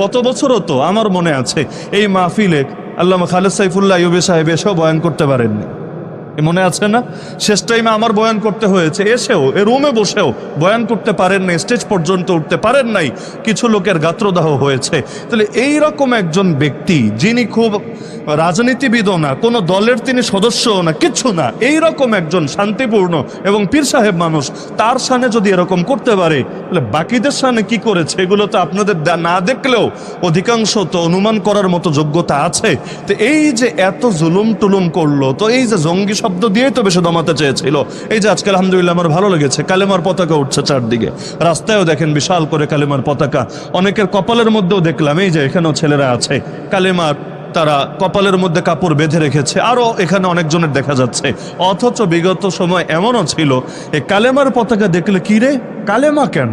গত বছরও তো আমার মনে আছে, এই মাহফিলে আল্লাহ খালেদ সাইফুল্লাহ ইউবি সাহেব এসেও বয়ান করতে পারেননি। মনে আছে না? শেষ টাইমে আমার বয়ান করতে হয়েছে। এসেও, এ রুমে বসেও বয়ান করতে পারেন নাই স্টেজ পর্যন্ত উঠতে পারেন নাই, কিছু লোকের গাত্রদাহ হয়েছে। তাহলে এই রকম একজন ব্যক্তি, যিনি খুব রাজনীতিবিদও না, কোনো দলের তিনি সদস্যও না, কিছু না, এই রকম একজন শান্তিপূর্ণ এবং পীর সাহেব মানুষ, তার সামনে যদি এরকম করতে পারে, তাহলে বাকিদের সামনে কি করেছে? এগুলো তো আপনাদের না দেখলেও অধিকাংশ তো অনুমান করার মতো যোগ্যতা আছে। তো এই যে এত জুলুম টুলুম করল, তো এই যে জঙ্গি শব্দ দিয়েই তো বেশি দমাতে চেয়েছিল। এই যে আজকে আলহামদুলিল্লাহ আমার ভালো লেগেছে, কালেমার পতাকা উঠছে চারদিকে। রাস্তায়ও দেখেন বিশাল করে কালেমার পতাকা। অনেকের কপালের মধ্যেও দেখলাম, এই যে এখানেও ছেলেরা আছে, কালেমার তারা কপালের মধ্যে কাপড় বেঁধে রেখেছে। আরও এখানে অনেকজনের দেখা যাচ্ছে। অথচ বিগত সময় এমনও ছিল, এ কালেমার পতাকা দেখলে কি রে? কালেমা কেন?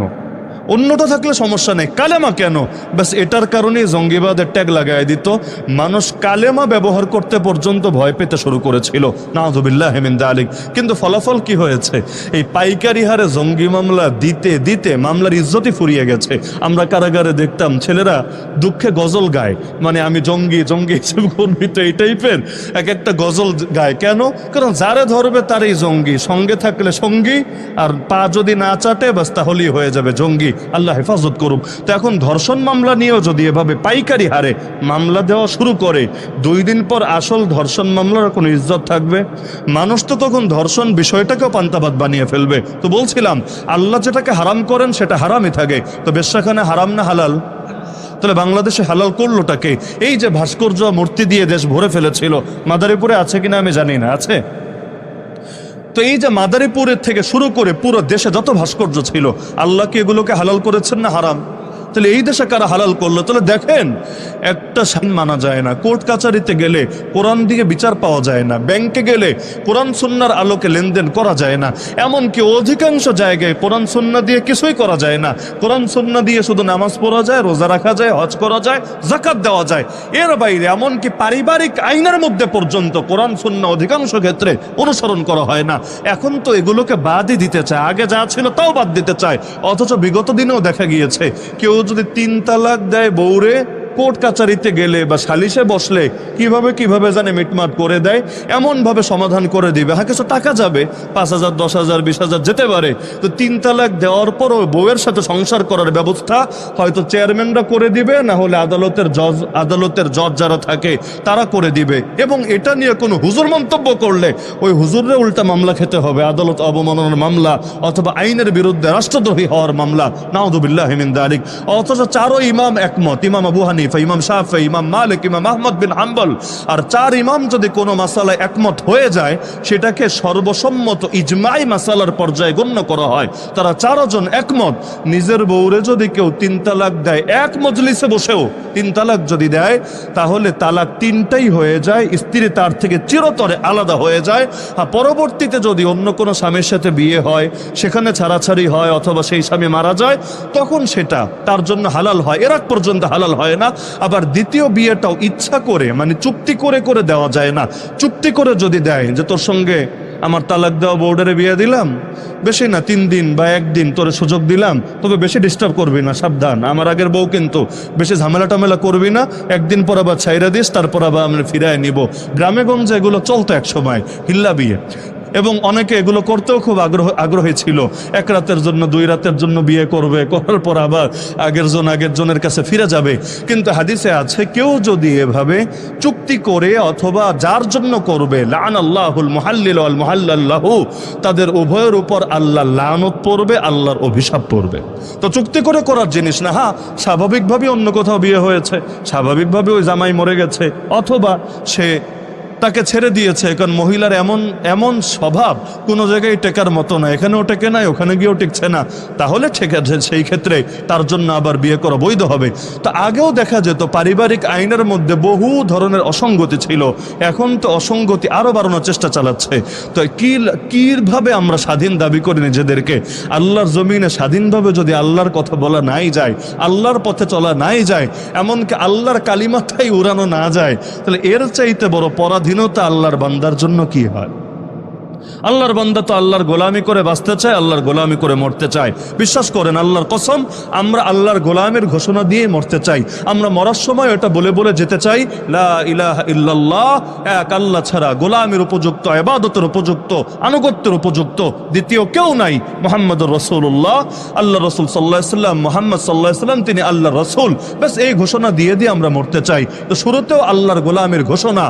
অন্যটা থাকলে সমস্যা নেই। কালেমা কেন? ব্যাস, এটার কারণে জঙ্গিবাদের ট্যাগ লাগাই দিত। মানুষ কালেমা ব্যবহার করতে পর্যন্ত ভয় পেতে শুরু করেছিল। নাহজুবিল্লাহ হেমিন্দা আলিক কিন্তু ফলাফল কি হয়েছে? এই পাইকারি হারে জঙ্গি মামলা দিতে দিতে মামলার ইজ্জতই ফুরিয়ে গেছে। আমরা কারাগারে দেখতাম, ছেলেরা দুঃখে গজল গায়। মানে আমি জঙ্গি জঙ্গি হিসেবে গর্বিত এই টাইপের এক একটা গজল গায়। কেন? কারণ যারে ধরবে তারই জঙ্গি। সঙ্গে থাকলে সঙ্গী, আর পা যদি না চাটে বাস তাহলেই হয়ে যাবে জঙ্গি। আল্লাহ হেফাজত করুক। তো এখন ধর্ষণ মামলা নিয়েও যদি এভাবে পাইকারি হারে মামলা দেওয়া শুরু করে, দুই দিন পর আসল ধর্ষণ মামলার কোনো ইজ্জত থাকবে? মানুষ তো তখন ধর্ষণ বিষয়টাকেও পান্তাবাদ বানিয়ে ফেলবে। তো বলছিলাম, আল্লাহ যেটাকে হারাম করেন সেটা হারামই থাকে। তো বেশ্যাখানে হারাম না হালাল? তাহলে বাংলাদেশে হালাল করলোটাকে এই যে ভাস্কর্য মূর্তি দিয়ে দেশ ভরে ফেলেছিল, মাদারীপুরে আছে কিনা আমি জানি না। আছে? তো এই যে মাদারীপুরের থেকে শুরু করে পুরো দেশে যত ভাস্কর্য ছিল, আল্লাহ কি এগুলোকে হালাল করেছেন না হারাম? তাহলে এই দেশে কারা হালাল করল? তাহলে দেখেন, একটা সাইন মানা যায় না। কোর্ট কাচারিতে গেলে কোরআন দিয়ে বিচার পাওয়া যায় না। ব্যাংকে গেলে কোরআন সুন্নার আলোকে লেনদেন করা যায় না। এমনকি অধিকাংশ জায়গায় কোরআন সুন্না দিয়ে কিছুই করা যায় না। কোরআন সুন্না দিয়ে শুধু নামাজ পড়া যায়, রোজা রাখা যায়, হজ করা যায় জাকাত দেওয়া যায়। এর বাইরে এমনকি পারিবারিক আইনের মধ্যে পর্যন্ত কোরআন সুন্না অধিকাংশ ক্ষেত্রে অনুসরণ করা হয় না। এখন তো এগুলোকে বাদই দিতে চায়। আগে যা ছিল তাও বাদ দিতে চায়। অথচ বিগত দিনেও দেখা গিয়েছে, কেউ যদি তিন তালাক দেয় বউরে কোর্ট কাচারিতে গেলে বা সালিশে বসলে কীভাবে কীভাবে জানে মিটমাট করে দেয়? এমনভাবে সমাধান করে দিবে। হ্যাঁ কিছু টাকা যাবে। পাঁচ হাজার, দশ হাজার, বিশ হাজার, যেতে পারে। তো তিন তালাক দেওয়ার পরও বউয়ের সাথে সংসার করার ব্যবস্থা হয়তো চেয়ারম্যানরা করে দিবে, না হলে আদালতের জজ আদালতের জজ যারা থাকে তারা করে দিবে। এবং এটা নিয়ে কোনো হুজুর মন্তব্য করলে ওই হুজুরে উল্টা মামলা খেতে হবে। আদালত অবমাননার মামলা অথবা আইনের বিরুদ্ধে রাষ্ট্রদ্রোহী হওয়ার মামলা। নাউদুবিল্লাহ হিমিন দালিক। অথচ চারো ইমাম একমত। ইমাম আবু হানিফা ইমাম শাফে, ইমাম মালিক, ইমাম আহমদ বিন হাম্বল। আর চার ইমাম যদি কোনো মাসালায় একমত হয়ে যায়, সেটাকে সর্বসম্মত ইজমাই মাসালার পর্যায়ে গণ্য করা হয়। তারা চারজন একমত, নিজের বউরে যদি কেউ তিন তালাক দেয়, এক মজলিসে বসেও তিন তালাক যদি দেয়, তাহলে তালাক তিনটাই হয়ে যায়, স্ত্রী তার থেকে চিরতরে আলাদা হয়ে যায়। আর পরবর্তীতে যদি অন্য কোনো স্বামীর সাথে বিয়ে হয়, সেখানে ছাড়াছাড়ি হয় অথবা সেই স্বামী মারা যায়, তখন সেটা তার জন্য হালাল হয়। এরাক পর্যন্ত হালাল হয় না। আবার দ্বিতীয় বিয়েটাও ইচ্ছা করে মানে চুক্তি করে করে দেওয়া যায় না। চুক্তি করে যদি দেয় যে তোর সঙ্গে আমার তালাক দেওয়া বোর্ডারে বিয়ে দিলাম, বেশি না তিন দিন বা একদিন তোরে সুযোগ দিলাম তবে বেশি ডিস্টার্ব করবি না, সাবধান। আমার আগের বউ কিন্তু বেশি ঝামেলা টামেলা করবি না, একদিন পর আবার ছাইরা দিস, তারপর আবার আমরা ফিরায় নিব। গ্রামে গঞ্জে এগুলো চলতো এক সময় হিল্লা বিয়ে। এবং অনেকে এগুলো করতেও খুব আগ্রহ, আগ্রহী ছিল। এক রাতের জন্য, দুই রাতের জন্য বিয়ে করবে, করার পর আবার আগের জন, আগের জনের কাছে ফিরে যাবে। কিন্তু হাদিসে আছে, কেউ যদি এভাবে চুক্তি করে অথবা যার জন্য করবে লান আল্লাহুল মুহাল্লিল আল মুহাল্লাল্লাহু, তাদের উভয়ের উপর আল্লাহ লানত পড়বে, আল্লাহর অভিশাপ পড়বে। তো চুক্তি করে করার জিনিস না হ্যাঁ স্বাভাবিকভাবে অন্য কোথাও বিয়ে হয়েছে স্বাভাবিকভাবে ওই জামাই মরে গেছে, অথবা সে তাকে ছেড়ে দিয়েছে, কারণ মহিলার এমন এমন স্বভাব কোনো জায়গায় টেকার মতো না এখানেও টেকে নাই, ওখানে গিয়েও টিকছে না। তাহলে ঠিক আছে সেই ক্ষেত্রে তার জন্য আবার বিয়ে করা বৈধ হবে। তো আগেও দেখা যেত, পারিবারিক আইনের মধ্যে বহু ধরনের অসঙ্গতি ছিল। এখন তো অসঙ্গতি আরও বাড়ানোর চেষ্টা চালাচ্ছে। তো কি, কীভাবে আমরা স্বাধীন দাবি করি নিজেদেরকে? আল্লাহর জমিনে স্বাধীনভাবে যদি আল্লাহর কথা বলা নাই যায়, আল্লাহর পথে চলা নাই যায়, এমনকি আল্লাহর কালিমাথাই উড়ানো না যায়, তাহলে এর চাইতে বড় পরাধীনতা আল্লাহর বান্দার জন্য কি হয়? আল্লাহর বান্দা তো আল্লাহর গোলামি করে বাঁচতে চায়, আল্লাহর গোলামি করে মরতে চায়। বিশ্বাস করেন, আল্লাহর কসম, আমরা আল্লাহর গোলামের ঘোষণা দিয়ে মরতে চাই। আমরা মরার সময় এটা বলে বলে যেতে চাই, লা ইলাহা ইল্লাল্লাহ এক আল্লাহ ছাড়া, গোলামের উপযুক্ত, এবাদতের উপযুক্ত, আনুগত্যের উপযুক্ত, দ্বিতীয় কেউ নাই মোহাম্মদ রসুল্লাহ আল্লাহ রসুল সাল্লাহ সাল্লাম, মোহাম্মদ সাল্লাহ সাল্লাম, তিনি আল্লাহ রসুল। ব্যাস, এই ঘোষণা দিয়ে দিয়ে আমরা মরতে চাই। তো শুরুতেও আল্লাহর গোলামের ঘোষণা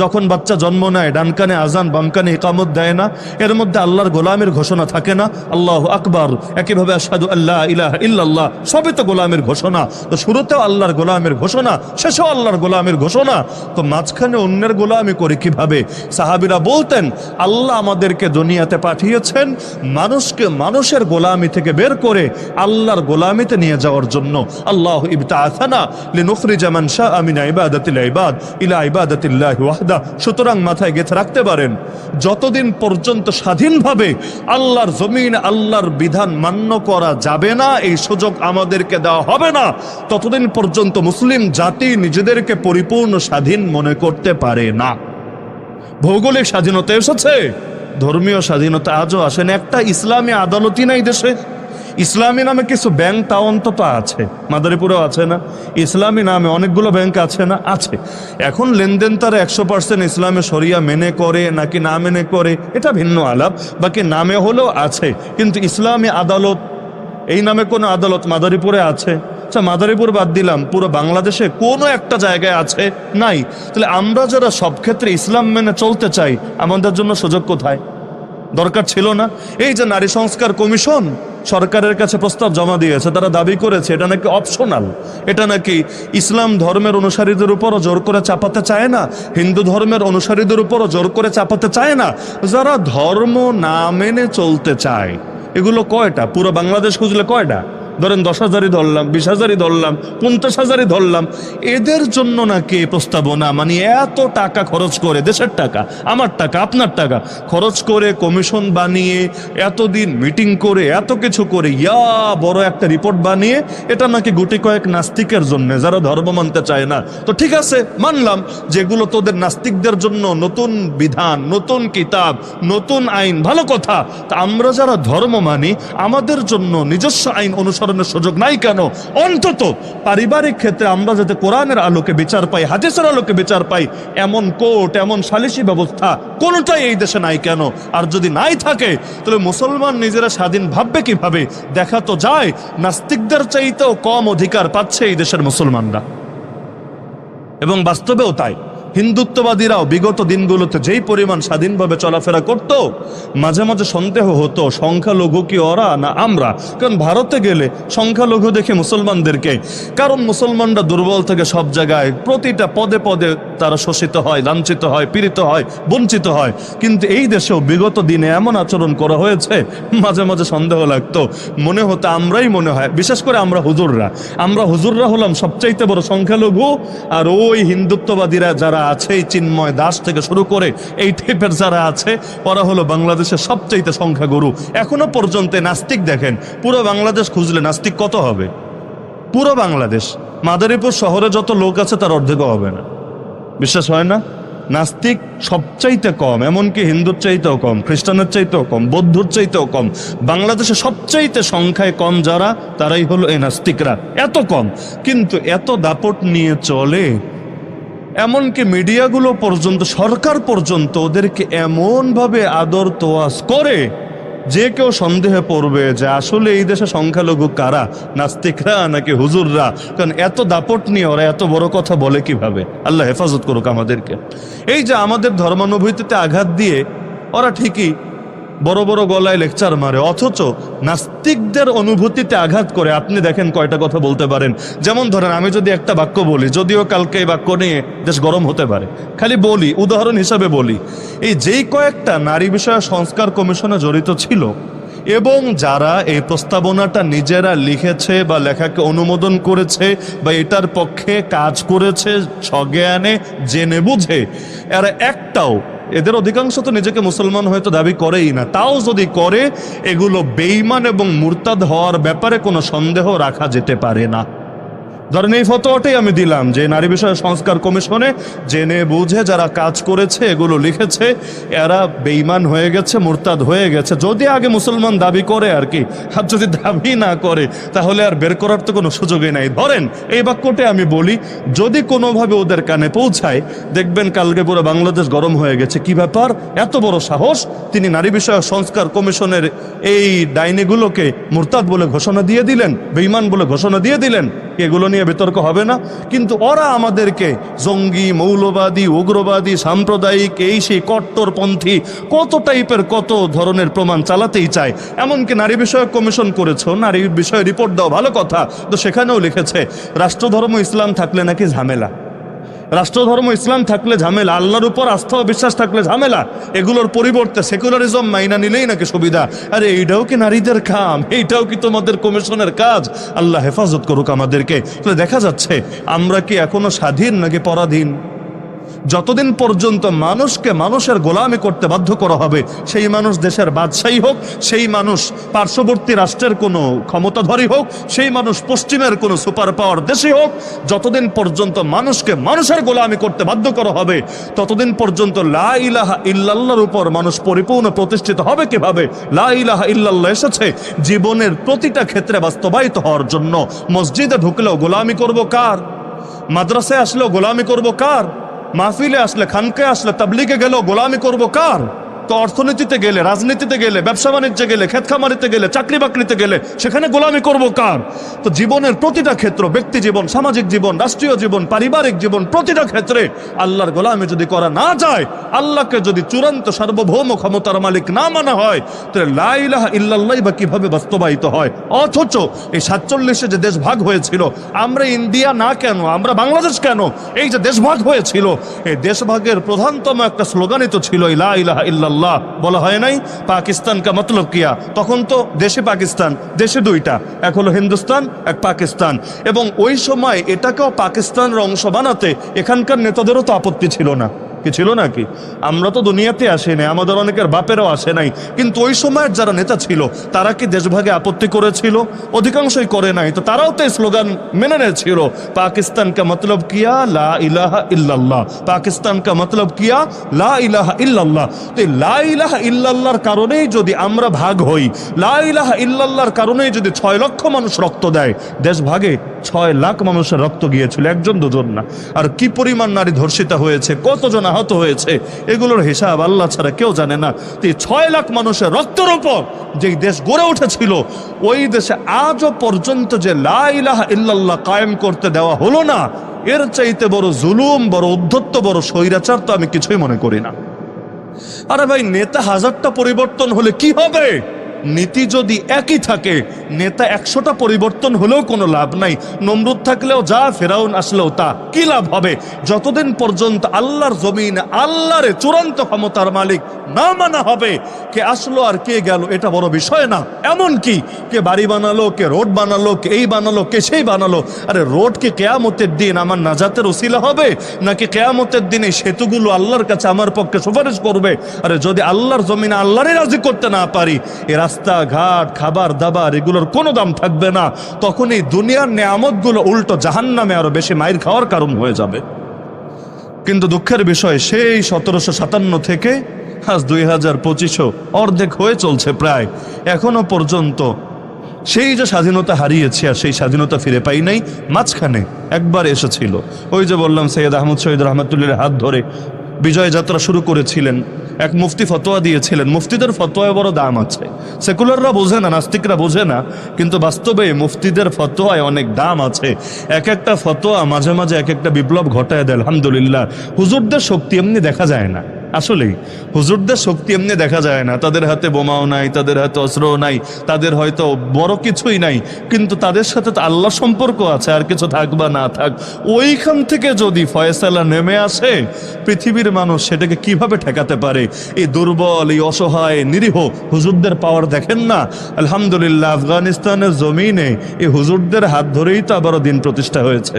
যখন বাচ্চা জন্ম নেয় ডানকানে আজান বামকানে ইকামত দেয় না, এর মধ্যে আল্লাহর গোলামের ঘোষণা থাকে না, আল্লাহ আকবর। একইভাবে আসাদু আল্লাহ ইলাহ ইল্লাল্লাহ, সবই তো গোলামের ঘোষণা। তো শুরুতেও আল্লাহর গোলামের ঘোষণা, শেষেও আল্লাহর গোলামের ঘোষণা। তো মাঝখানে অন্যের গোলামি করে কীভাবে? সাহাবিরা বলতেন, আল্লাহ আমাদেরকে দুনিয়াতে পাঠিয়েছেন মানুষকে মানুষের গোলামি থেকে বের করে আল্লাহর গোলামিতে নিয়ে যাওয়ার জন্য। আল্লাহ ইবতাআসানা লিনুখরিজা মান শাআ মিন ইবাদাতিল ইবাদ, ইলা ইবাদাতিল্লাহি ওয়াহদা, সুতরাং মাথায় গেঁথে রাখতে পারেন, যতদিন পর্যন্ত স্বাধীনভাবে আল্লাহর জমিন, আল্লাহর বিধান মান্য করা যাবে না, এই সুযোগ আমাদেরকে দেওয়া হবে না, ততদিন পর্যন্ত মুসলিম জাতি নিজেদেরকে পরিপূর্ণ স্বাধীন মনে করতে পারে না। ভৌগোলিক স্বাধীনতা এসেছে, ধর্মীয় স্বাধীনতা আজও আসেন, একটা ইসলামী আদালতই নাই দেশে। ইসলামী নামে কিছু ব্যাংক তা অন্তত আছে। মাদারীপুরেও আছে না। ইসলামী নামে অনেকগুলো ব্যাংক আছে না? আছে। এখন লেনদেন তারা একশো পার্সেন্ট ইসলামে শরিয়া মেনে করে নাকি না মেনে করে, এটা ভিন্ন আলাপ। বাকি নামে হলেও আছে। কিন্তু ইসলামী আদালত, এই নামে কোনো আদালত মাদারীপুরে আছে? আচ্ছা মাদারীপুর বাদ দিলাম। পুরো বাংলাদেশে কোনো একটা জায়গায় আছে? নাই। তাহলে আমরা যারা সব ক্ষেত্রে ইসলাম মেনে চলতে চাই, আমাদের জন্য সুযোগ কোথায়? দরকার ছিল না। এই যে নারী সংস্কার কমিশন সরকারের কাছে প্রস্তাব জমা দিয়েছে, তারা দাবি করেছে, এটা নাকি অপশনাল, এটা নাকি ইসলাম ধর্মের অনুসারীদের উপরও জোর করে চাপাতে চায় না, হিন্দু ধর্মের অনুসারীদের উপরও জোর করে চাপাতে চায় না, যারা ধর্ম না মেনে চলতে চায়। এগুলো কয়টা? পুরো বাংলাদেশ খুঁজলে কয়টা? ধরেন দশ হাজারই ধরলাম, বিশ হাজারই ধরলাম, পঞ্চাশ হাজারই ধরলাম, এদের জন্য নাকি প্রস্তাবনা? মানে এত টাকা খরচ করে, দেশের টাকা, আমার টাকা, আপনার টাকা, খরচ করে কমিশন বানিয়ে, এতদিন মিটিং করে, এত কিছু করে, ইয়া বড় একটা রিপোর্ট বানিয়ে, এটা নাকি গুটি কয়েক নাস্তিকের জন্য, যারা ধর্ম মানতে চায় না। তো ঠিক আছে, মানলাম, যেগুলো তোদের নাস্তিকদের জন্য নতুন বিধান, নতুন কিতাব, নতুন আইন, ভালো কথা। তা আমরা যারা ধর্ম মানি, আমাদের জন্য নিজস্ব আইন অনুসরণের সুযোগ নাই কেন? অন্তত পারিবারিক ক্ষেত্রে আমরা যাতে কোরআনের আলোকে বিচার পাই, হাদিসের আলোকে বিচার পাই, এমন কোর্ট, এমন সালিসি ব্যবস্থা কোনোটাই এই দেশে নাই কেন? আর যদি নাই থাকে, তাহলে মুসলমান নিজেরা স্বাধীন ভাববে কীভাবে? দেখা তো যায়, নাস্তিকদের চাইতেও কম অধিকার পাচ্ছে এই দেশের মুসলমানরা। এবং বাস্তবেও তাই। হিন্দুত্ববাদীরাও বিগত দিনগুলোতে যেই পরিমাণ স্বাধীনভাবে চলাফেরা করত, মাঝে মাঝে সন্দেহ হতো, সংখ্যালঘু কি ওরা না আমরা? কারণ ভারতে গেলে সংখ্যালঘু দেখে মুসলমানদেরকে, কারণ মুসলমানরা দুর্বল থেকে সব জায়গায় প্রতিটা পদে পদে তারা শোষিত হয়, লাঞ্ছিত হয়, পীড়িত হয়, বঞ্চিত হয়। কিন্তু এই দেশেও বিগত দিনে এমন আচরণ করা হয়েছে, মাঝে মাঝে সন্দেহ লাগতো, মনে হতো আমরাই মনে হয়, বিশেষ করে আমরা হুজুররা। আমরা হুজুররা হলাম সবচাইতে বড় সংখ্যালঘু, আর ওই হিন্দুত্ববাদীরা যারা আছে, এই চিন্ময় দাস থেকে শুরু করে এই টাইপের যারা আছে, ওরা হলো বাংলাদেশের সবচাইতে সংখ্যাগুরু। এখনও পর্যন্ত নাস্তিক দেখেন, পুরো বাংলাদেশ খুঁজলে নাস্তিক কত হবে? পুরো বাংলাদেশ। মাদারীপুর শহরে যত লোক আছে, তার অর্ধেকও হবে না। বিশ্বাস হয় না? নাস্তিক সবচাইতে কম, এমনকি হিন্দুর চাইতেও কম, খ্রিস্টানের চাইতেও কম, বৌদ্ধর চাইতেও কম। বাংলাদেশে সবচাইতে সংখ্যায় কম যারা, তারাই হলো এই নাস্তিকরা। এত কম। কিন্তু এত দাপট নিয়ে চলে এমনকি মিডিয়াগুলো পর্যন্ত, সরকার পর্যন্ত ওদেরকে এমনভাবে আদর তোয়াজ করে যে কেউ সন্দেহে পড়বে যে আসলে এই দেশে সংখ্যালঘু কারা? নাস্তিকরা নাকি হুজুররা? কারণ এত দাপট নিয়ে ওরা এত বড় কথা বলে কীভাবে? আল্লাহ হেফাজত করুক আমাদেরকে। এই যে আমাদের ধর্মানুভূতিতে আঘাত দিয়ে ওরা ঠিকই বড় বড় গলায় লেকচার মারে। অথচ নাস্তিকদের অনুভূতিতে আঘাত করে। আপনি দেখেন কয়টা কথা বলতে পারেন। যেমন ধরেন, আমি যদি একটা বাক্য বলি, যদিও কালকে এই বাক্য নিয়ে দেশ গরম হতে পারে। খালি বলি, উদাহরণ হিসাবে বলি। এই যেই কয়েকটা নারী বিষয়ে সংস্কার কমিশনে জড়িত ছিল, এবং যারা এই প্রস্তাবনাটা নিজেরা লিখেছে বা লেখাকে অনুমোদন করেছে বা এটার পক্ষে কাজ করেছে, সজ্ঞানে, জেনে বুঝে, এরা একটাও এদের অধিকাংশ তো নিজেকে মুসলমান হয়তো দাবি করেই না। তাও যদি করে, এগুলো বেইমান এবং মুরতাদ হওয়ার ব্যাপারে কোনো সন্দেহ রাখা যেতে পারে না। ধরেন এই ফতোয়াটাই আমি দিলাম যে নারী বিষয় সংস্কার কমিশনে জেনে বুঝে যারা কাজ করেছে, এগুলো লিখেছে, এরা বেইমান হয়ে গেছে, মুরতাদ হয়ে গেছে। যদি আগে মুসলমান দাবি করে আর কি, আর যদি দাবি না করে, তাহলে আর বের করার তো কোনো সুযোগই নাই। ধরেন, এই বাক্যটা আমি বলি, যদি কোনোভাবে ওদের কানে পৌঁছায়, দেখবেন কালকে পুরো বাংলাদেশ গরম হয়ে গেছে। কি ব্যাপার? এত বড় সাহস? তিনি নারী বিষয়ক সংস্কার কমিশনের এই ডাইনিগুলোকে মুরতাদ বলে ঘোষণা দিয়ে দিলেন বেইমান বলে ঘোষণা দিয়ে দিলেন। এগুলো নিয়ে বিতর্ক হবে না। কিন্তু ওরা আমাদেরকে জঙ্গি, মৌলবাদী, উগ্রবাদী, সাম্প্রদায়িক, এই সেই কট্টরপন্থী, কত টাইপের কত ধরনের প্রমাণ চালাতেই চায়। এমনকি নারী বিষয়ক কমিশন করেছ নারী বিষয়ে রিপোর্ট দাও ভালো কথা। তো সেখানেও লিখেছে, রাষ্ট্রধর্ম ইসলাম থাকলে নাকি ঝামেলা। রাষ্ট্রধর্ম, ইসলাম থাকলে ঝামেলা, আল্লাহর উপর আস্থা ও বিশ্বাস থাকলে ঝামেলা, এগুলোর পরিবর্তে সেকুলারিজম মাইনা নিলেই নাকি সুবিধা। আরে এইটাও কি নারীদের কাম? এইটাও কি তোমাদের কমিশনের কাজ? আল্লাহ হেফাজত করুক আমাদেরকে। তাহলে দেখা যাচ্ছে, আমরা কি এখনও স্বাধীন নাকি পরাধীন? যতদিন পর্যন্ত মানুষকে মানুষের গোলামি করতে বাধ্য করা হবে, সেই মানুষ দেশের বাদশাহী হোক, সেই মানুষ পার্শ্ববর্তী রাষ্ট্রের কোনো ক্ষমতাধরী হোক, সেই মানুষ পশ্চিমের কোনো সুপার পাওয়ার দেশে হোক, যতদিন পর্যন্ত মানুষকে মানুষের গোলামি করতে বাধ্য করা হবে, ততদিন পর্যন্ত লা ইলাহা ইল্লাল্লাহর উপর মানুষ পরিপূর্ণ প্রতিষ্ঠিত হবে কীভাবে? লা ইলাহা ইল্লাল্লাহ এসেছে জীবনের প্রতিটা ক্ষেত্রে বাস্তবায়িত হওয়ার জন্য। মসজিদে ঢুকলেও গোলামি করব কার? মাদ্রাসায় আসলেও গোলামি করব কার? মাহফিলে আসলে খানকে আসলে তাবলিগে গেল গোলামি করব কার? তো অর্থনীতিতে গেলে, রাজনীতিতে গেলে, ব্যবসা বাণিজ্যে গেলে খেতখামারিতে গেলে, চাকরি বাকরিতে গেলে, সেখানে গোলামি করব কার? তো জীবনের প্রতিটা ক্ষেত্র, ব্যক্তি জীবন, সামাজিক জীবন, রাষ্ট্রীয় জীবন, পারিবারিক জীবন, প্রতিটা ক্ষেত্রে আল্লাহর গোলামি যদি করা না যায়, আল্লাহকে যদি চূড়ান্ত সার্বভৌম ক্ষমতার মালিক না মানা হয়, তাহলে লাইলাহ ইল্লাল্লাহ বা কীভাবে বাস্তবায়িত হয়? অথচ এই সাতচল্লিশে যে দেশ ভাগ হয়েছিল, আমরা ইন্ডিয়া না কেন, আমরা বাংলাদেশ কেন, এই যে দেশ ভাগ হয়েছিল, এই দেশভাগের প্রধানতম একটা স্লোগানই তো ছিল লা ইলাহা ইল্লাল্লাহ। বলা হয় নাই পাকিস্তান কা মতলব কিয়া। তখন তো দেশে পাকিস্তান, দেশে দুইটা, এক হলো হিন্দুস্তান, এক পাকিস্তান। এবং ওই সময় এটাকেও পাকিস্তানের অংশ বানাতে এখানকার নেতাদেরও তো আপত্তি ছিল না। কি ছিল নাকি? আমরা তো দুনিয়াতে আসি নাই, আমাদের অনেকের বাপেরও আসে নাই। কিন্তু ওই সময়ের যারা নেতা ছিল, তারা কি দেশভাগে আপত্তি করেছিল? অধিকাংশই করে নাই। তো তারাও তো এই স্লোগান মেনে নিয়েছিল পাকিস্তান কা মতলব কিয়া? লা ইলাহা ইল্লাল্লাহ। পাকিস্তান কা মতলব কিয়া? লা ইলাহা ইল্লাল্লাহ। তো লা ইলাহা ইল্লাল্লাহর কারণেই যদি আমরা ভাগ হই, লা ইলাহা ইল্লাল্লাহর কারণেই যদি ছয় লক্ষ মানুষ রক্ত দেয় দেশ ভাগে ছয় লাখ মানুষের রক্ত গিয়েছিল, একজন দুজন না। আর কি পরিমাণ নারী ধর্ষিতা হয়েছে, কতজন আহত হয়েছে। এগুলোর হিসাব আল্লাহ ছাড়া কেউ জানে না। তো ছয় লাখ মানুষের রক্তের উপর যেই দেশ গড়ে উঠেছিল, ওই দেশে আজও পর্যন্ত যে লা ইলাহা ইল্লাল্লাহ কায়েম করতে দেওয়া হলো না, এর চাইতে বড় জুলুম, বড় উদ্ধত্ত, বড় স্বৈরাচার তো আমি কিছুই মনে করি না। আরে ভাই, নেতা হাজারটা পরিবর্তন হলে কি হবে? নীতি যদি একই থাকে, নেতা একশোটা পরিবর্তন হলেও কোনো লাভ নাই। নমরুদ থাকলেও যা, ফেরাউন আসলেও তা। কি লাভ হবে? যতদিন পর্যন্ত আল্লাহর জমিন, আল্লাহরে চূড়ান্ত ক্ষমতার মালিক না মানা হবে, কে আসলো আর কে গেল এটা বড় বিষয় না। এমন কি? কে বাড়ি বানালো, কে রোড বানালো, কে এই বানালো, কে সেই বানালো। আরে রোড কি কেয়ামতের দিন আমার নাজাতের ওসিলা হবে? নাকি কেয়ামতের দিন সেতুগুলো আল্লাহর কাছে আমার পক্ষে সুপারিশ করবে? আরে যদি আল্লাহর জমিনে আল্লাহরই রাজি করতে না পারি, এ রাস্তা ঘাট খাবার দাবার এগুলোর কোনো দাম থাকবে না। তখন এই দুনিয়ার নেয়ামতগুলো উল্টো জাহান্নামে আরও বেশি মায়ের খাওয়ার কারণ হয়ে যাবে। কিন্তু দুঃখের বিষয়, সেই সতেরোশো সাতান্ন থেকে আজ দুই হাজার পঁচিশও অর্ধেক হয়ে চলছে প্রায়। এখনও পর্যন্ত সেই যে স্বাধীনতা হারিয়েছি আর সেই স্বাধীনতা ফিরে পাই নাই, মাঝখানে একবার এসেছিল। ওই যে বললাম, সৈয়দ আহমদ শহীদ রহমতুল্লাহ হাত ধরে বিজয় যাত্রা শুরু করেছিলেন। এক মুফতি ফতোয়া দিয়েছিলেন। মুফতিদের ফতোয়ায় বড় দাম আছে। সেকুলাররা বোঝে না, নাস্তিকরা বোঝে না, কিন্তু বাস্তবে মুফতিদের ফতোয়ায় অনেক দাম আছে। এক একটা ফতোয়া মাঝে মাঝে এক একটা বিপ্লব ঘটায় দেয়, আলহামদুলিল্লাহ। হুজুরদের শক্তি এমনি দেখা যায় না। আসলেই, হুজুরদের শক্তি এমনি দেখা যায় না। তাদের হাতে বোমাও নাই, তাদের হাতে অস্ত্রও নাই, তাদের হয়তো বড় কিছুই নাই, কিন্তু তাদের সাথে তো আল্লাহ সম্পর্ক আছে, আর কিছু থাক বা না থাক, ওইখান থেকে যদি ফয়সালা নেমে আসে, পৃথিবীর মানুষ সেটাকে কীভাবে ঠেকাতে পারে? এই দুর্বল, এই অসহায়, নিরীহ হুজুরদের পাওয়ার দেখেন না? আলহামদুলিল্লাহ, আফগানিস্তানের জমিনে এই হুজুরদের হাত ধরেই তো আবারও দিন প্রতিষ্ঠা হয়েছে।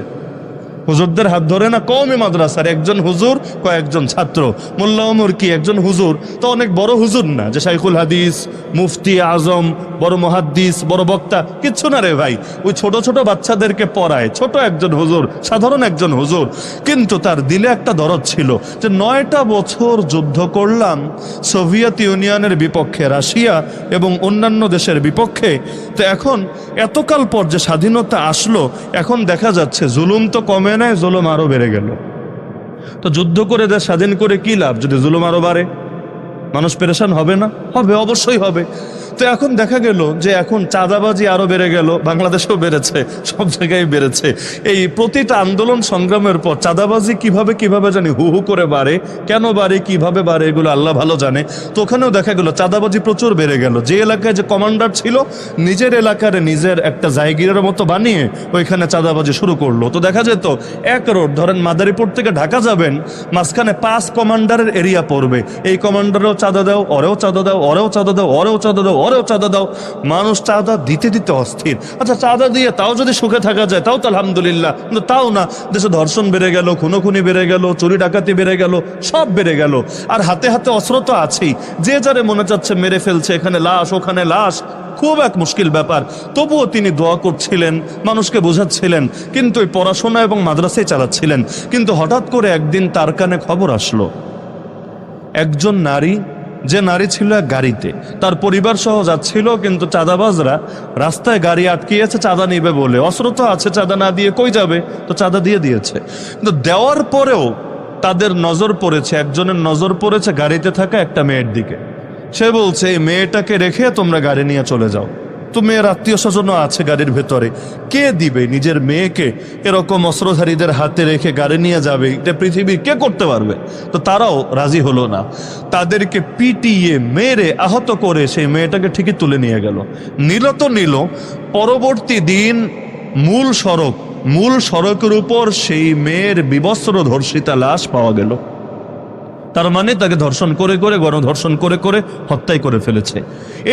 হুজুরদের হাত ধরে না কমই মাদ্রাসার একজন হুজুর, কয়েকজন ছাত্র। মোল্লা কি একজন হুজুর? তো অনেক বড় হুজুর না? যে শাইখুল হাদিস, মুফতি আজম, বড় মহাদ্দিস, বড় বক্তা, কিচ্ছু না রে ভাই। ওই ছোট ছোট বাচ্চাদেরকে পড়ায়, ছোট একজন হুজুর, সাধারণ একজন হুজুর। কিন্তু তার দিলে একটা দরদ ছিল যে নয়টা বছর যুদ্ধ করলাম, সোভিয়েত ইউনিয়নের বিপক্ষে রাশিয়া এবং অন্যান্য দেশের বিপক্ষে। তো এখন এতকাল পর যে স্বাধীনতা আসলো, এখন দেখা যাচ্ছে জুলুম তো কমে নেয় জুলুম আরও বেড়ে গেল। তো যুদ্ধ করে দেশ স্বাধীন করে কি লাভ? যদি জুলুম আরও বাড়ে, মানুষ পেরেশান হবে না? হবে, অবশ্যই হবে। তো এখন দেখা গেল যে এখন চাঁদাবাজি আরও বেড়ে গেল, বাংলাদেশেও বেড়েছে, সব জায়গায় বেড়েছে। এই প্রতিটা আন্দোলন সংগ্রামের পর চাঁদাবাজি কীভাবে কীভাবে জানি হু হু করে বাড়ে, কেন বাড়ে, কীভাবে বাড়ে, এগুলো আল্লাহ ভালো জানে। তো ওখানেও দেখা গেল চাঁদাবাজি প্রচুর বেড়ে গেল। যে এলাকায় যে কমান্ডার ছিল, নিজের এলাকার নিজের একটা জায়গিরের মতো বানিয়ে ওইখানে চাঁদাবাজি শুরু করল। তো দেখা যেত, এক রোড, ধরেন মাদারীপুর থেকে ঢাকা যাবেন, মাঝখানে পাঁচ কমান্ডারের এরিয়া পড়বে। এই কমান্ডারেও চাঁদা দাও, ওরেও চাঁদা দাও, ওরেও চাঁদা দাও, ওরেও চাঁদা দাও ওরেও চাঁদা দাও, মানুষ চাঁদা দিতে দিতে অস্থির। আচ্ছা চাঁদা দিয়ে তাও যদি সুখে থাকা যায়, তাও তো আলহামদুলিল্লাহ। কিন্তু তাও না, দেশে ধর্ষণ বেড়ে গেল, খুনোখুনি বেড়ে গেল, চুরি ডাকাতি বেড়ে গেল, সব বেড়ে গেল। আর হাতে হাতে অস্ত্র তো আছেই। যে যারে মনে চাচ্ছে মেরে ফেলছে, এখানে লাশ, ওখানে লাশ, খুব এক মুশকিল ব্যাপার। তবুও তিনি দোয়া করছিলেন, মানুষকে বোঝাচ্ছিলেন, কিন্তু ওই পড়াশোনা এবং মাদ্রাসায় চালাচ্ছিলেন। কিন্তু হঠাৎ করে একদিন তার কানে খবর আসলো। একজন নারী যে নারী ছিল এক গাড়িতে। তার পরিবার সহ যাচ্ছিল, কিন্তু চাঁদাবাজরা রাস্তায় গাড়ি আটকিয়েছে, চাঁদা নিবে বলে। অস্ত্র তো আছে, চাঁদা না দিয়ে কই যাবে? তো চাঁদা দিয়ে দিয়েছে। কিন্তু দেওয়ার পরেও তাদের নজর পড়েছে, একজনের নজর পড়েছে গাড়িতে থাকা একটা মেয়ের দিকে। সে বলছে, এই মেয়েটাকে রেখে তোমরা গাড়ি নিয়ে চলে যাও। তো মেয়ের আত্মীয় স্বজনও আছে গাড়ির ভেতরে। কে দিবে নিজের মেয়েকে? এরকম অস্ত্রধারীদের হাতে রেখে গাড়ি নিয়ে যাবে, এটা পৃথিবী কে করতে পারবে? তো তারাও রাজি হলো না। তাদেরকে পিটিয়ে মেরে আহত করে সেই মেয়েটাকে ঠিকই তুলে নিয়ে গেল। নিল তো নিল, পরবর্তী দিন মূল সড়ক, মূল সড়কের উপর সেই মেয়ের বিবস্ত্র ধর্ষিতা লাশ পাওয়া গেল। তার মানে তাকে ধর্ষণ করে করে গণধর্ষণ করে করে হত্যাই করে ফেলেছে।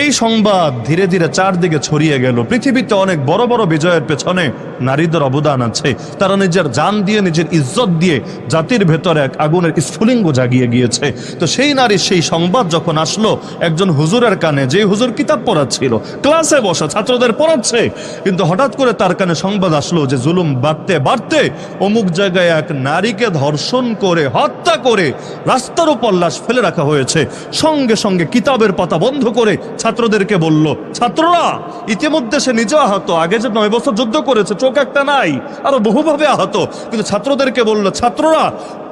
এই সংবাদ ধীরে ধীরে চারদিকে ছড়িয়ে গেল। পৃথিবীতে অনেক বড় বড় বিজয়ের পেছনে নারীদের অবদান আছে। তারা নিজের জান দিয়ে, নিজের ইজ্জত দিয়ে জাতির ভেতরে এক আগুনের স্ফুলিঙ্গ জাগিয়ে গিয়েছে। তো সেই নারীর সেই সংবাদ যখন আসলো, একজন হুজুরের কানে, যে হুজুর কিতাব পড়াচ্ছিল, ক্লাসে বসা ছাত্রদের পড়াচ্ছে, কিন্তু হঠাৎ করে তার কানে সংবাদ আসলো যে জুলুম বাড়তে বাড়তে অমুক জায়গায় এক নারীকে ধর্ষণ করে, হত্যা করে রাস্তার উপর লাশ ফেলে রাখা হয়েছে। সঙ্গে সঙ্গে কিতাবের পাতা বন্ধ করে ছাত্রদেরকে বলল, ছাত্ররা, ইতিমধ্যে সে নিজে আহত। আগে যে নয় বছর যুদ্ধ করেছে, চোখ একটা নাই, আরও বহুভাবে আহত। কিন্তু ছাত্রদেরকে বলল, ছাত্ররা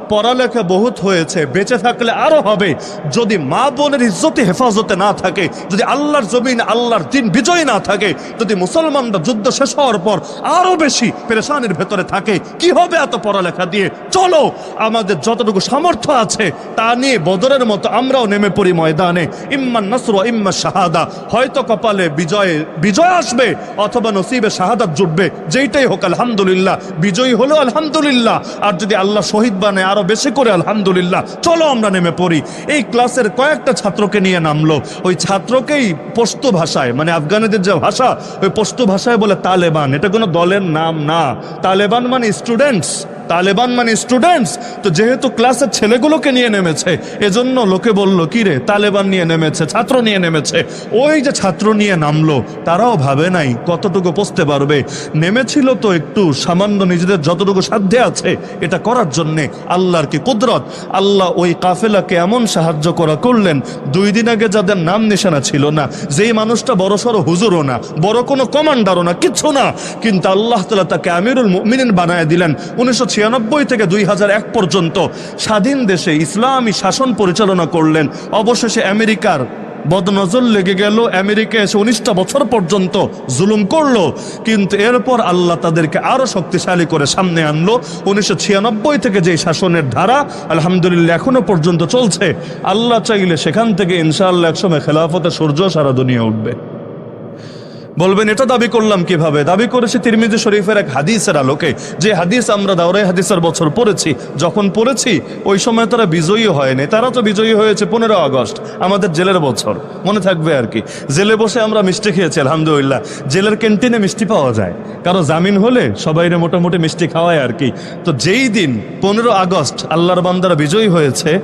পড়ালেখা বহুত হয়েছে, বেঁচে থাকলে আরও হবে। যদি মা বোনের ইজ্জতি হেফাজতে না থাকে, যদি আল্লাহর জমিন, আল্লাহর দিন বিজয় না থাকে, যদি মুসলমানরা যুদ্ধ শেষ হওয়ার পর আরও বেশি পেরেশানির ভেতরে থাকে, কি হবে এত পড়ালেখা দিয়ে? চলো, আমাদের যতটুকু সামর্থ্য আছে, তা নিয়ে বদরের মতো আমরাও নেমে পড়ি ময়দানে। ইম্মান নসর ইম্মা শাহাদা। হয়তো কপালে বিজয়ে, বিজয় আসবে, অথবা নসিবে শাহাদাত জুটবে, যেইটাই হোক, আলহামদুলিল্লাহ। বিজয়ী হলো আলহামদুলিল্লাহ। আর যদি আল্লাহ শহীদ বানে আরও বেশি করে আলহামদুলিল্লাহ। চলো আমরা নেমে পড়ি। এই ক্লাসের কয়েকটা ছাত্রকে নিয়ে নামলো। ওই ছাত্রকেই পশতু ভাষায় মানে আফগানিদের যে ভাষা, ওই পশতু ভাষায় বলে তালেবান। এটা কোনো দলের নাম না। তালেবান মানে স্টুডেন্টস তালেবান মানে স্টুডেন্টস তো যেহেতু ক্লাসের ছেলেগুলোকে নিয়ে নেমেছে, এজন্য লোকে বলল কি রে তালেবান নিয়ে নেমেছে, ছাত্র নিয়ে নেমেছে। ওই যে ছাত্র নিয়ে নামলো, তারাও ভাবে নাই কতটুকু পৌঁছতে পারবে। নেমেছিল তো একটু, সামান্য নিজেদের যতটুকু সাধ্যে আছে, এটা করার জন্যে আল্লাহর কি কুদরত? আল্লাহ ওই কাফেলাকে এমন সাহায্য করা করলেন, দুই দিন আগে যাদের নাম নিশানা ছিল না, যেই মানুষটা বড় সড়ো হুজুরও না, বড় কোনো কমান্ডারও না, কিচ্ছু না। কিন্তু আল্লাহ তালা তাকে আমিরুল মিনিন বানায় দিলেন উনিশশো ছিয়ানব্বই থেকে দুই হাজার এক পর্যন্ত। স্বাধীন দেশে ইসলামী শাসন পরিচালনা করলেন, অবশেষে আমেরিকার বদনজর লেগে গেল, আমেরিকা এসে উনিশটা বছর পর্যন্ত জুলুম করল। কিন্তু এরপর আল্লাহ তাদেরকে আরও শক্তিশালী করে সামনে আনলো। উনিশশো ছিয়ানব্বই থেকে যে শাসনের ধারা, আলহামদুলিল্লাহ, এখনও পর্যন্ত চলছে। আল্লাহ চাইলে সেখান থেকে ইনশাআল্লাহ একসময় খেলাফতে সূর্য সারা দুনিয়া উঠবে। বলবেন, এটা দাবি করলাম কীভাবে? দাবি করেছি তিরমিজি শরীফের এক হাদিসের আলোকে। যে হাদিস আমরা দাওরাই হাদিসের বছর পড়েছি, যখন পড়েছি, ওই সময় তারা বিজয়ী হয়নি। তারা তো বিজয়ী হয়েছে পনেরো আগস্ট, আমাদের জেলের বছর। মনে থাকবে আর কি। জেলে বসে আমরা মিষ্টি খেয়েছি, আলহামদুলিল্লাহ। জেলের ক্যান্টিনে মিষ্টি পাওয়া যায়। কারও জামিন হলে সবাইরে মোটামুটি মিষ্টি খাওয়ায় আর কি। তো যেই দিন, পনেরো আগস্ট, আল্লাহর বান্দারা বিজয়ী হয়েছে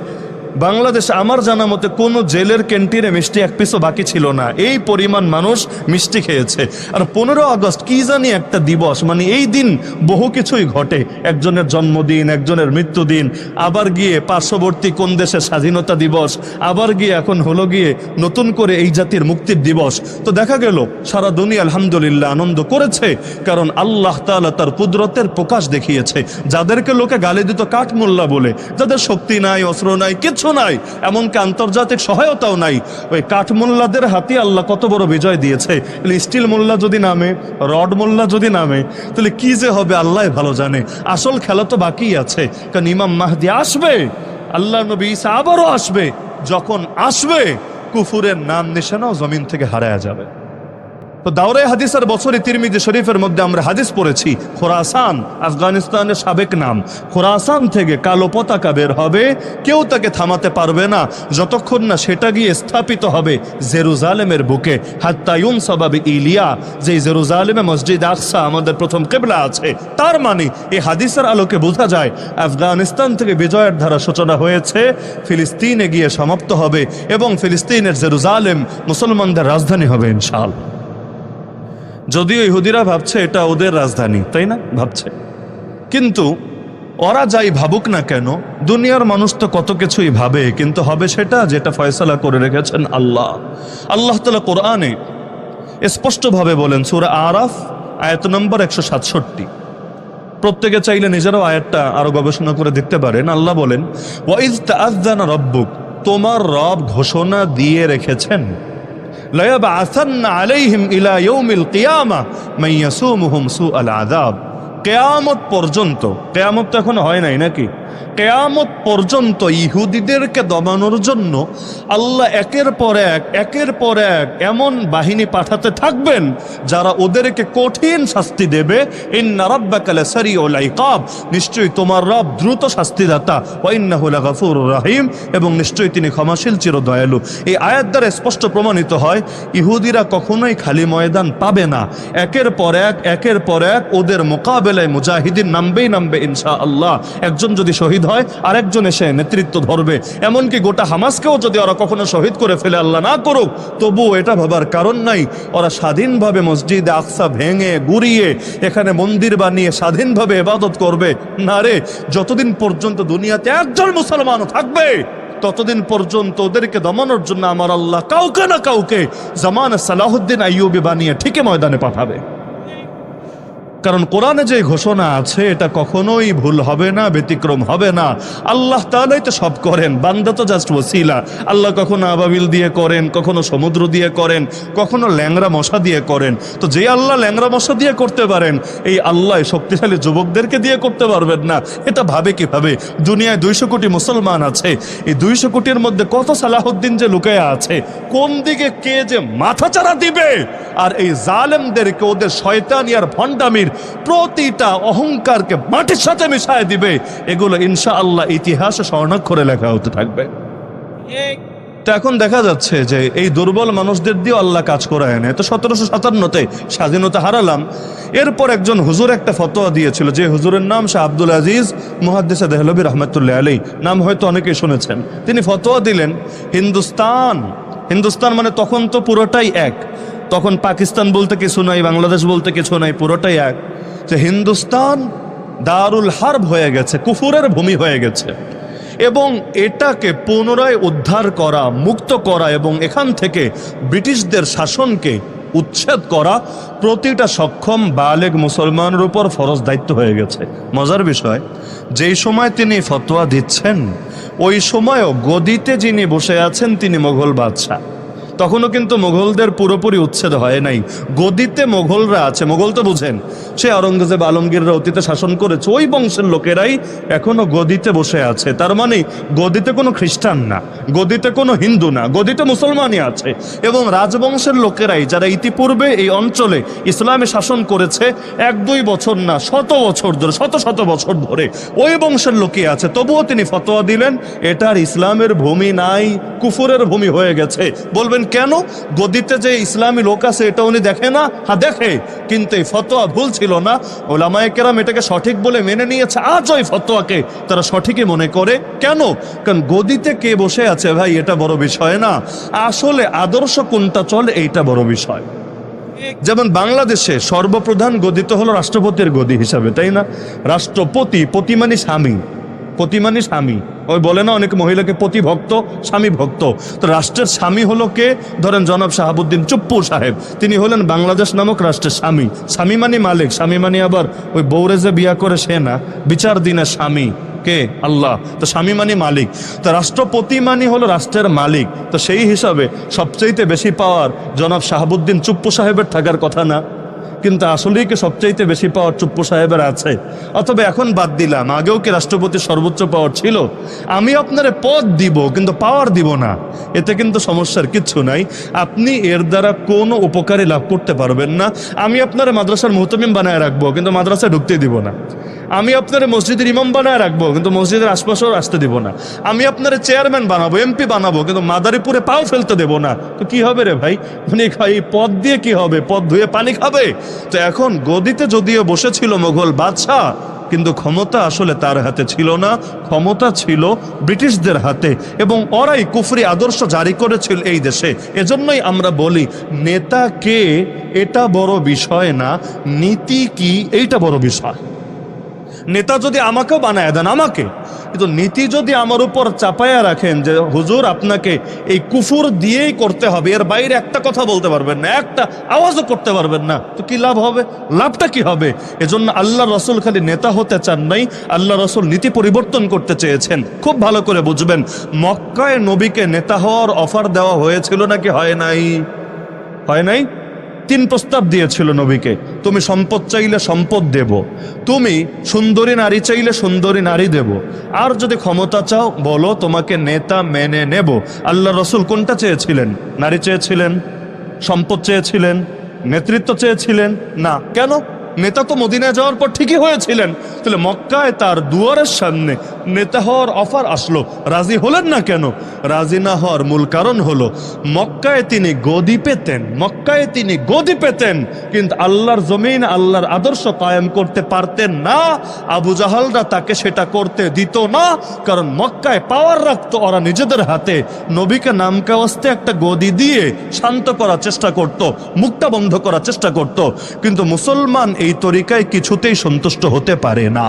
বাংলাদেশে আমার জানা মতে কোনো জেলের ক্যান্টিনে মিষ্টি এক পিসও বাকি ছিল না। এই পরিমাণ মানুষ মিষ্টি খেয়েছে। আর পনেরো আগস্ট কি জানি একটা দিবস মানে এই দিন বহু কিছুই ঘটে। একজনের জন্মদিন, একজনের মৃত্যুদিন, আবার গিয়ে পার্শ্ববর্তী কোন দেশের স্বাধীনতা দিবস, আবার গিয়ে এখন হলো গিয়ে নতুন করে এই জাতির মুক্তির দিবস। তো দেখা গেল, সারা দুনিয়া আলহামদুলিল্লাহ আনন্দ করেছে, কারণ আল্লাহ তাআলা তার কুদরতের প্রকাশ দেখিয়েছে। যাদেরকে লোকে গালি দিত কাঠমোল্লা বলে, যাদের শক্তি নাই, অস্ত্র নাই কিচ্ছু নাই, এমনকি আন্তর্জাতিক সহায়তাও নাই। ওই কাঠমোল্লাদের হাতে আল্লাহ কত বড় বিজয় দিয়েছে। স্টিল মোল্লা যদি নামে, রড মোল্লা যদি নামে, তাহলে কি যে হবে আল্লাহ ভালো জানে। আসল খেলা তো বাকি আছে, কারণ ইমাম মাহদি আসবে, আল্লাহ নবী ঈসা আবারও আসবে। যখন আসবে, কুফুরের নাম নিশানাও জমিন থেকে হারায়া যাবে। তো দাওরে হাদিসের বছরে তিরমিজি শরীফের মধ্যে আমরা হাদিস পড়েছি, খোরাসান, আফগানিস্তানের সাবেক নাম। খোরাসান থেকে কালো পতাকা বের হবে, কেউ তাকে থামাতে পারবে না, যতক্ষণ না সেটা গিয়ে স্থাপিত হবে জেরুজালেমের বুকে। হাত্তায়ুন সবাবে ইলিয়া যে জেরুজালেমে মসজিদ আকসা আমাদের প্রথম কেবলা আছে, তার মানে এই হাদিসের আলোকে বোঝা যায়, আফগানিস্তান থেকে বিজয়ের ধারা সূচনা হয়েছে, ফিলিস্তিনে গিয়ে সমাপ্ত হবে এবং ফিলিস্তিনের জেরুজালেম মুসলমানদের রাজধানী হবে ইনশাআল্লাহ। যদিও ইহুদিরা ভাবছে এটা ওদের রাজধানী, তাই না? ভাবছে। কিন্তু ওরা যাই ভাবুক না কেন, দুনিয়ার মানুষ তো কত কিছুই ভাবে, কিন্তু হবে সেটা যেটা ফয়সলা করে রেখেছেন আল্লাহ। আল্লাহ তালা কোরআনে স্পষ্টভাবে বলেন, সুরা আরাফ, আয়াত নম্বর একশো সাতষট্টি। প্রত্যেকে চাইলে নিজেরাও আয়াতটা আরও গবেষণা করে দেখতে পারেন। আল্লাহ বলেন ওয়াইজ তাআযানা রব্বুক, তোমার রব ঘোষণা দিয়ে রেখেছেন। ليبعثن عليهم إلى يوم القيامة من يسومهم سوء العذاب. কেয়ামত পর্যন্ত, কেয়ামত তো এখন হয় নাই নাকি? কেয়ামত পর্যন্ত ইহুদিদেরকে দমানোর জন্য আল্লাহ একের পর এক, একের পর এক এমন বাহিনী পাঠাতে থাকবেন যারা ওদেরকে কঠিন শাস্তি দেবে। ইন্না রাব্বাকা লাসারিউল ইকাব নিশ্চয়ই তোমার রব দ্রুত শাস্তিদাতা। ওয়া ইন্নাহু লাগাফুরুর রহিম। এবং নিশ্চয়ই তিনি ক্ষমাশীল চির দয়ালু এই আয়াত দ্বারা স্পষ্ট প্রমাণিত হয়, ইহুদিরা কখনোই খালি ময়দান পাবে না। একের পর এক, একের পর এক ওদের মোকাবেলায় মুজাহিদিন নামবেই নামবে ইনশা আল্লাহ একজন যদি শহীদ হয়, আরেকজন এসে নেতৃত্ব ধরবে। এমনকি গোটা হামাসকেও যদি ওরা কখনো শহীদ করে ফেলে, আল্লাহ না করুক, তবুও এটা ভাবার কারণ নাই। ওরা স্বাধীনভাবে মসজিদ আকসা ভেঙে, গুড়িয়ে, এখানে মন্দির বানিয়ে স্বাধীনভাবে এবাদত করবে। না রে, যতদিন পর্যন্ত দুনিয়াতে একজন মুসলমানও থাকবে, ততদিন পর্যন্ত ওদেরকে দমানোর জন্য আমার আল্লাহ কাউকে না কাউকে জামান সালাহুদ্দিন আইয়ুবি বানিয়ে ঠিকই ময়দানে পাঠাবে। কারণ কোরআনে যে ঘোষণা আছে, এটা কখনোই ভুল হবে না, ব্যতিক্রম হবে না। আল্লাহ তালাই তো সব করেন, বান্দা তো জাস্ট ওসিলা। আল্লাহ কখনো আবাবিল দিয়ে করেন, কখনো সমুদ্র দিয়ে করেন, কখনো ল্যাংরা মশা দিয়ে করেন। তো যে আল্লাহ ল্যাংরা মশা দিয়ে করতে পারেন, এই আল্লাহ শক্তিশালী যুবকদেরকে দিয়ে করতে পারবেন না। এটা ভাবে কীভাবে? দুনিয়ায় দুইশো কোটি মুসলমান আছে। এই দুইশো কোটির মধ্যে কত সালাহুদ্দিন যে লুকায়া আছে, কোন দিকে কে যে মাথা চারা দিবে? আর এই জালেমদেরকে, ওদের শয়তানি আর ভণ্ডামির প্রতিটা অহংকারকে মাটির সাথে মিশায় দিবে। এগুলো ইনশা আল্লাহ ইতিহাসে স্বর্ণাক্ষরে লেখা হতে থাকবে। এখন দেখা যাচ্ছে যে এই দুর্বল মানুষদের দিয়ে আল্লাহ কাজ করায় নেয়। তো সতেরোশো সাতান্নতে স্বাধীনতা হারালাম। এরপর একজন হুজুর একটা ফতোয়া দিয়েছিল যে হুজুরের নাম শাহ আব্দুল আজিজ মুহাদ্দিসা দেহলবী রহমতুল্লাহ আলী নাম হয়তো অনেকেই শুনেছেন। তিনি ফতোয়া দিলেন, হিন্দুস্তান। হিন্দুস্তান মানে তখন তো পুরোটাই এক। তখন পাকিস্তান বলতে কিছু নাই, বাংলাদেশ বলতে কিছু নাই, পুরোটাই এক। যে হিন্দুস্তান দারুল হার্ব হয়ে গেছে, কুফুরের ভূমি হয়ে গেছে। এবং এটাকে পুনরায় উদ্ধার করা, মুক্ত করা এবং এখান থেকে ব্রিটিশদের শাসনকে উচ্ছেদ করা প্রতিটা সক্ষম বালেগ মুসলমানের উপর ফরজ দায়িত্ব হয়ে গেছে। মজার বিষয়, যেই সময় তিনি ফতোয়া দিচ্ছেন, ওই সময়ও গদিতে যিনি বসে আছেন, তিনি মোগল বাদশাহ। তখনও কিন্তু মোগলদের পুরোপুরি উচ্ছেদ হয় নাই। গদিতে মোগলরা আছে মোগল তো বুঝেন। সে আওরঙ্গজেব আলমগীররা অতীতে শাসন করেছে, ওই বংশের লোকেরাই এখনও গদিতে বসে আছে। তার মানে গদিতে কোনো খ্রিস্টান না, গদিতে কোনো হিন্দু না, গদিতে মুসলমানই আছে। এবং রাজবংশের লোকেরাই যারা ইতিপূর্বে এই অঞ্চলে ইসলামে শাসন করেছে, এক দুই বছর না, শত বছর ধরে, শত শত বছর ধরে ওই বংশের লোকই আছে। তবুও তিনি ফতোয়া দিলেন, এটার ইসলামের ভূমি নাই, কুফুরের ভূমি হয়ে গেছে। বলবেন কেন? গদিতে যে ইসলামী লোক আছে, এটা উনি দেখে না? হ্যাঁ দেখে, কিন্তু এই ফতোয়া ভুল ছিল না। ওলামায়ে কেরাম এটাকে সঠিক বলে মেনে নিয়েছে। আজ ওই ফতোয়াকে তারা সঠিকই মনে করে। কেন? কারণ গদিতে কে বসে আছে ভাই, এটা বড় বিষয় না। আসলে আদর্শ কোনটা চলে, এইটা বড় বিষয়। যেমন বাংলাদেশে সর্বপ্রধান গদিত হলো রাষ্ট্রপতির গদি হিসাবে, তাই না? রাষ্ট্রপতি পতি মানে স্বামী। পতি মানে স্বামী। ওই বলে না, অনেক মহিলাকে পতি ভক্ত, স্বামী ভক্ত। তো রাষ্ট্রের স্বামী হলো কে? ধরেন জনাব শাহাবুদ্দিন চুপ্পু সাহেব। তিনি হলেন বাংলাদেশ নামক রাষ্ট্রের স্বামী। স্বামী মানে মালিক, স্বামী মানে আবার ওই বৌরে যে বিয়া করে সে না। বিচার দিনের স্বামী। কে? আল্লাহ। তো স্বামী মানে মালিক। তো রাষ্ট্রপতি মানে হলো রাষ্ট্রের মালিক। তো সেই হিসাবে সবচাইতে বেশি পাওয়ার জনাব শাহাবুদ্দিন চুপ্পু সাহেবের থাকার কথা না। কিন্তু আসলেই কি সবচাইতে বেশি পাওয়ার চুপ্পু সাহেবের আছে? অথবা এখন বাদ দিলাম, আগেও কি রাষ্ট্রপতির সর্বোচ্চ পাওয়ার ছিল? আমি আপনারে পদ দিব, কিন্তু পাওয়ার দিব না। এতে কিন্তু সমস্যার কিচ্ছু নাই। আপনি এর দ্বারা কোনো উপকারী লাভ করতে পারবেন না। আমি আপনার মাদ্রাসার মুহতমিম বানায় রাখব, কিন্তু মাদ্রাসায় ঢুকতে দিব না। আমি আপনার মসজিদের ইমাম বানায় রাখব, কিন্তু মসজিদের আশপাশেও আসতে দিব না। আমি আপনার চেয়ারম্যান বানাবো, এমপি বানাবো, কিন্তু মাদারীপুরে পাও ফেলতে দেবো না। তো কি হবে রে ভাই? মানে এই পদ দিয়ে কি হবে? পদ ধুয়ে পানি খাবে? তো এখন গদিতে যদিও বসেছিল মোঘল বাদশাহ, কিন্তু ক্ষমতা আসলে তার হাতে ছিল না। ক্ষমতা ছিল ব্রিটিশদের হাতে, এবং ওরাই কুফরি আদর্শ জারি করেছিল এই দেশে। এজন্যই আমরা বলি, নেতা কে, এটা বড় বিষয় না, নীতি কি, এইটা বড় বিষয়। নেতা যদি আমাকেও বানায় দেন, আমাকে। কিন্তু নীতি যদি আমার উপর চাপায়া রাখেন যে, হুজুর, আপনাকে এই কুফুর দিয়েই করতে হবে, এর বাইরে একটা কথা বলতে পারবেন না, একটা আওয়াজও করতে পারবেন না, তো কি লাভ হবে? লাভটা কি হবে? এজন্য আল্লাহ রসুল খালি নেতা হতে চান নাই, আল্লাহ রসুল নীতি পরিবর্তন করতে চেয়েছেন। খুব ভালো করে বুঝবেন, মক্কায় নবীকে নেতা হওয়ার অফার দেওয়া হয়েছিল নাকি হয় নাই? হয় নাই? তিন প্রস্তাব দিয়েছিল নবীকে, তুমি সম্পদ চাইলে সম্পদ দেব, তুমি সুন্দরী নারী চাইলে সুন্দরী নারী দেব, আর যদি ক্ষমতা চাও, বলো তোমাকে নেতা মেনে নেব। আল্লাহ রসুল কোনটা চেয়েছিলেন? নারী চেয়েছিলেন? সম্পদ চেয়েছিলেন? নেতৃত্ব চেয়েছিলেন? না। কেন? নেতা তো মদিনায় যাওয়ার পর ঠিকই হয়েছিলেন। তাহলে মক্কায় তার দুয়ারের সামনে নেতা হওয়ার অফার আসলো। রাজি হলেন না কেন? রাজি না হওয়ার মূল কারণ হলো, মক্কায় তিনি গদি পেতেন, মক্কায় তিনি গদি পেতেন, কিন্তু আল্লাহর জমিন, আল্লাহর আদর্শ কায়েম করতে পারতেন না, আবু জাহালরা তাকে সেটা করতে দিত না, কারণ মক্কায় পাওয়ার রাখতো ওরা নিজেদের হাতে। নবীকে নামকাওয়াস্তে একটা গদি দিয়ে শান্ত করার চেষ্টা করত, মুখটা বন্ধ করার চেষ্টা করত, কিন্তু মুসলমান এই তরিকায় কিছুতেই সন্তুষ্ট হতে পারে না।